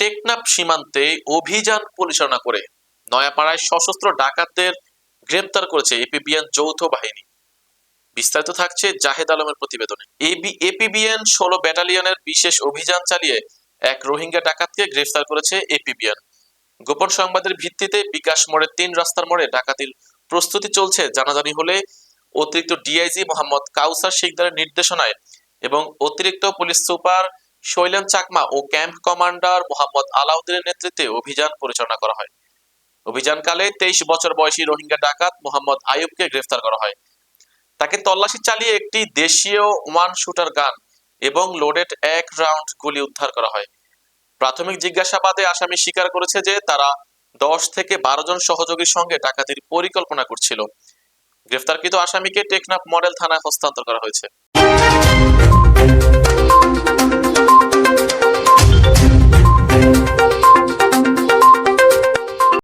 টেকনাফ সীমান্তে অভিযান পরিচালনা করে নয়াপাড়ায় সশস্ত্র ডাকাতদের গ্রেপ্তার করেছে এপিবিএন যৌথ বাহিনী। বিস্তারিত থাকছে জাহেদ আলমের প্রতিবেদনে। এপিবিএন ষোলো ব্যাটালিয়নের বিশেষ অভিযান চালিয়ে এক রোহিঙ্গা ডাকাতকে গ্রেফতার করেছে এপিবিএন। গোপন সংবাদের ভিত্তিতে বিকাশ মোড়ের তিন রাস্তার মোড়ে ডাকাতির প্রস্তুতি চলছে। জানাজানি হলে অতিরিক্ত ডিআইজি মোহাম্মদ কাউসার শিকদারের নির্দেশনায় এবং অতিরিক্ত পুলিশ সুপার শৈলেন চাকমা ও ক্যাম্প কমান্ডার মোহাম্মদ আলাউদ্দিনের নেতৃত্বে অভিযান পরিচালনা করা হয়। অভিযানকালে তেইশ বছর বয়সী রোহিঙ্গা ডাকাত মোহাম্মদ আয়ুবকে গ্রেফতার করা হয়। তাকে তল্লাশি চালিয়ে একটি দেশীয় ওয়ান শুটার গান এবং লোডেড এক রাউন্ড গুলি উদ্ধার করা হয়। প্রাথমিক জিজ্ঞাসাবাদে আসামি স্বীকার করেছে যে তারা দশ থেকে বারো জন সহযোগীর সঙ্গে ডাকাতির পরিকল্পনা করছিল। গ্রেফতারকৃত আসামিকে টেকনাফ মডেল থানায় হস্তান্তর করা হয়েছে।